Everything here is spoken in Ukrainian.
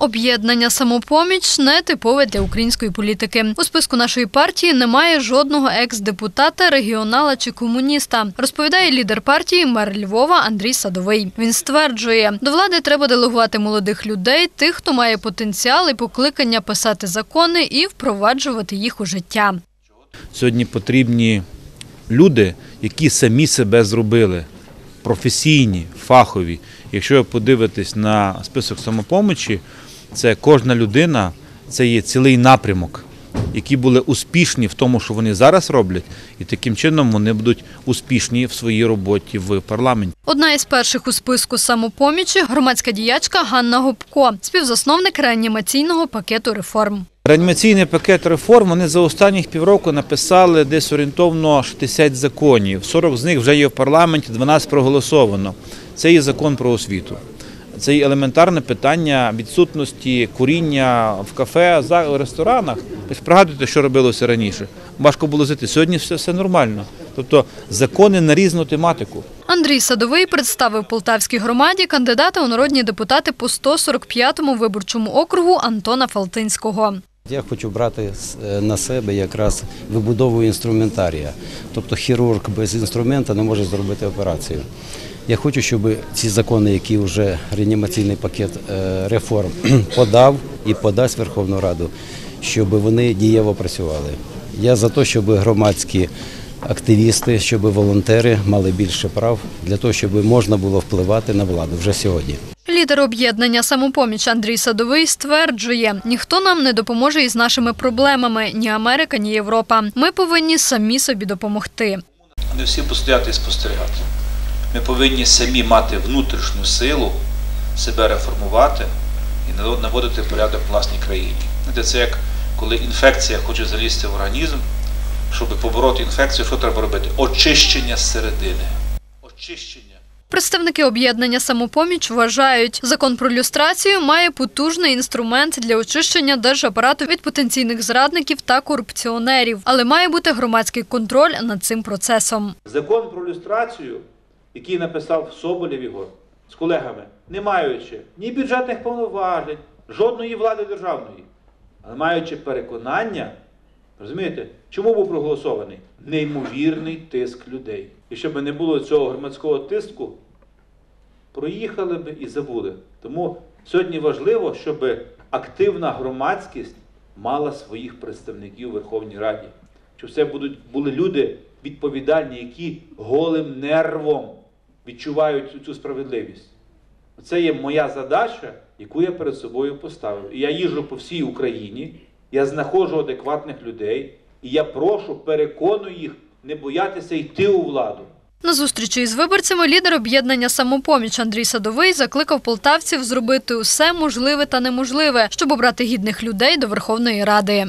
Об'єднання самопоміч не типове для української політики. У списку нашої партії немає жодного екс-депутата, регіонала чи комуніста. Розповідає лідер партії мер Львова Андрій Садовий. Він стверджує, до влади треба делегувати молодих людей, тих, хто має потенціал і покликання писати закони і впроваджувати їх у життя. Сьогодні потрібні люди, які самі себе зробили, професійні, фахові. Якщо ви подивитесь на список самопомочі, це кожна людина, це є цілий напрямок, які були успішні в тому, що вони зараз роблять, і таким чином вони будуть успішні в своїй роботі в парламенті. Одна із перших у списку самопомічі громадська діячка Ганна Губко, співзасновник реанімаційного пакету реформ. Реанімаційний пакет реформ вони за останніх півроку написали десь орієнтовно 60 законів. 40 з них вже є в парламенті, 12 проголосовано. Це є закон про освіту. Це і елементарне питання відсутності куріння в кафе, в ресторанах. Пригадуйте, ж що робилося раніше. Важко було жити. Сьогодні все, все нормально. Тобто закони на різну тематику. Андрій Садовий представив Полтавській громаді кандидата у народні депутати по 145-му виборчому округу Антона Фалтинського. Я хочу брати е, на себе якраз вибудову інструментарія. Тобто хірург без інструмента не може зробити операцію. Я хочу, щоб ці закони, які вже реанімаційний пакет е, реформ подав і подасть Верховну Раду, щоб вони дієво працювали. Я за те, щоб громадські активісти, щоб волонтери мали більше прав для того, щоб можна було впливати на владу вже сьогодні. Лідер об'єднання самопоміч Андрій Садовий стверджує, ніхто нам не допоможе із нашими проблемами ні Америка, ні Європа. Ми повинні самі собі допомогти. не всі постояти і спостерігати. Ми повинні самі мати внутрішню силу себе реформувати і наводити порядок в власній країні. Це як коли інфекція хоче залізти в організм, щоб побороти інфекцію, що треба робити? Очищення зсередини. Очищення. Представники об'єднання самопоміч вважають, закон про люстрацію має потужний інструмент для очищення держапарату від потенційних зрадників та корупціонерів, але має бути громадський контроль над цим процесом. Закон про люстрацію, який написав Соболєв Ігор з колегами, не маючи ні бюджетних повноважень, жодної влади державної, але маючи переконання, розумієте, чому був проголосований? Неймовірний тиск людей. І щоб не було цього громадського тиску, проїхали би і забули. Тому сьогодні важливо, щоб активна громадськість мала своїх представників у Верховній Раді. Щоб це будуть, були люди відповідальні, які голим нервом відчувають цю справедливість. Це є моя задача, яку я перед собою поставив. І я їжджу по всій Україні, я знаходжу адекватних людей, і я прошу, переконую їх не боятися йти у владу. На зустрічі із виборцями лідер об'єднання самопоміч Андрій Садовий закликав полтавців зробити усе можливе та неможливе, щоб обрати гідних людей до Верховної Ради.